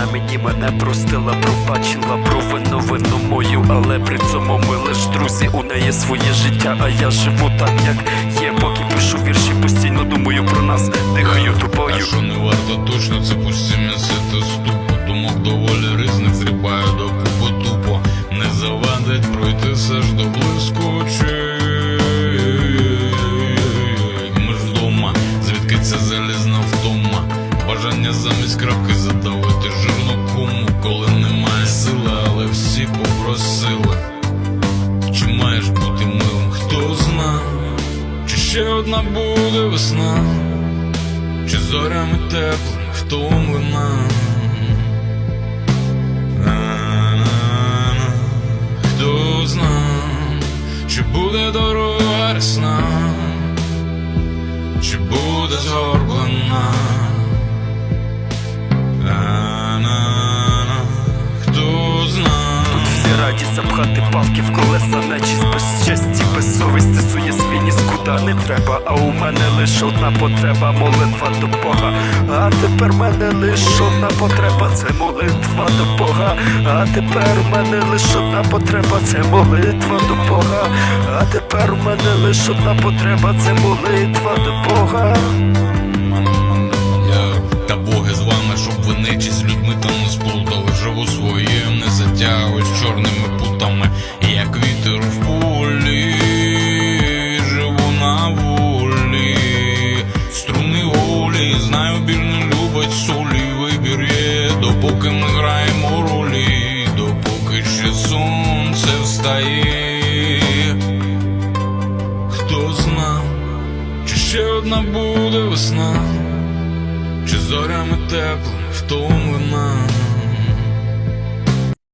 вона мені мене простила, пробачила провину вину мою, але при цьому ми лиш друзі, у неї своє життя, а я живу так, як є, поки пишу вірші, постійно думаю про нас, дихаю А тупою. що не варто точно, це пусті та ступу. Думок доволі різних зрібаю до купу тупо. Не завадить пройтися аж до блискучий Ми ж вдома, звідки втома Бажання замість крапки задавити жирну кому Коли немає сили, але всі попросили. Чи маєш бути милим, хто зна Чи ще одна буде весна? Чи зорями теплими втомлена. Хто зна, чи буде дорога рясна, чи буде згорблена запхати палки в колеса, нечість без честі, без совісті, сує свині скуда не треба. А у мене лише одна потреба, молитва до Бога. А тепер мене лише одна потреба, це молитва до Бога. А тепер у мене лише одна потреба, це молитва до Бога. А тепер у мене лише одна потреба, це молитва до Бога. Чорними путами, як вітер в полі, живу на волі, струни голі, знаю, біль не любить солі, вибір є, допоки ми граємо ролі, допоки ще сонце встає. Хто зна, чи ще одна буде весна? Чи зорями теплими втомленими